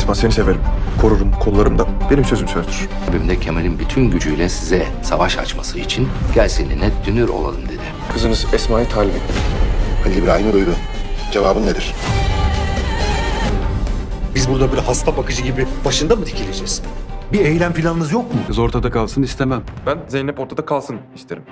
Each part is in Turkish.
Esma seni severim. Korurum kollarımda. Benim sözüm sözdür. Abim Kemal'in bütün gücüyle size savaş açması için gel seninle dünür olalım dedi. Kızınız Esma'yı talip etti. Halil İbrahim'i duydu. Cevabın nedir? Biz burada böyle hasta bakıcı gibi başında mı dikileceğiz? Bir eylem planınız yok mu? Kız ortada kalsın istemem. Ben Zeynep ortada kalsın isterim.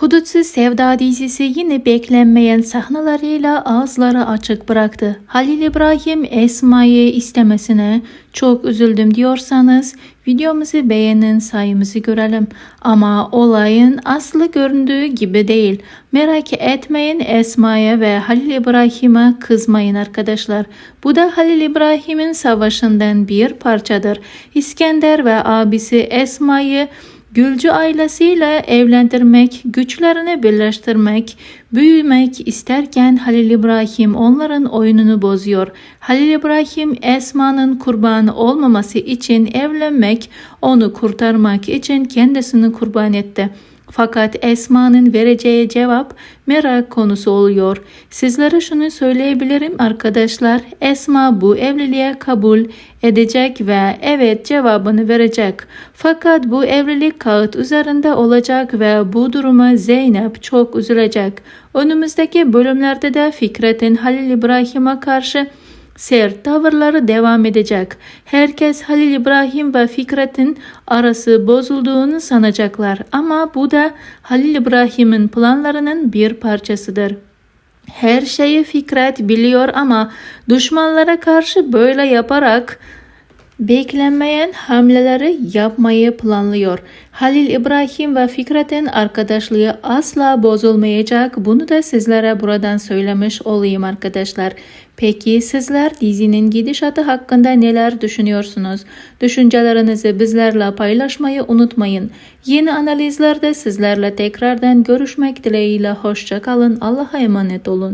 Hudutsuz Sevda dizisi yine beklenmeyen sahnelerle ağızları açık bıraktı. Halil İbrahim Esma'yı istemesine çok üzüldüm diyorsanız videomuzu beğenin sayımızı görelim. Ama olayın aslı göründüğü gibi değil. Merak etmeyin Esma'ya ve Halil İbrahim'e kızmayın arkadaşlar. Bu da Halil İbrahim'in savaşından bir parçadır. İskender ve abisi Esma'yı Gülcü ailesiyle evlendirmek, güçlerini birleştirmek, büyümek isterken Halil İbrahim onların oyununu bozuyor. Halil İbrahim Esma'nın kurbanı olmaması için evlenmek, onu kurtarmak için kendisini kurban etti. Fakat Esma'nın vereceği cevap merak konusu oluyor. Sizlere şunu söyleyebilirim arkadaşlar. Esma bu evliliğe kabul edecek ve evet cevabını verecek. Fakat bu evlilik kağıt üzerinde olacak ve bu duruma Zeynep çok üzülecek. Önümüzdeki bölümlerde de Fikret'in Halil İbrahim'e karşı sert tavırları devam edecek. Herkes Halil İbrahim ve Fikret'in arası bozulduğunu sanacaklar ama bu da Halil İbrahim'in planlarının bir parçasıdır. Her şeyi Fikret biliyor ama düşmanlara karşı böyle yaparak beklenmeyen hamleleri yapmayı planlıyor. Halil İbrahim ve Fikret'in arkadaşlığı asla bozulmayacak. Bunu da sizlere buradan söylemiş olayım arkadaşlar. Peki sizler dizinin gidişatı hakkında neler düşünüyorsunuz? Düşüncelerinizi bizlerle paylaşmayı unutmayın. Yeni analizlerde sizlerle tekrardan görüşmek dileğiyle hoşça kalın. Allah'a emanet olun.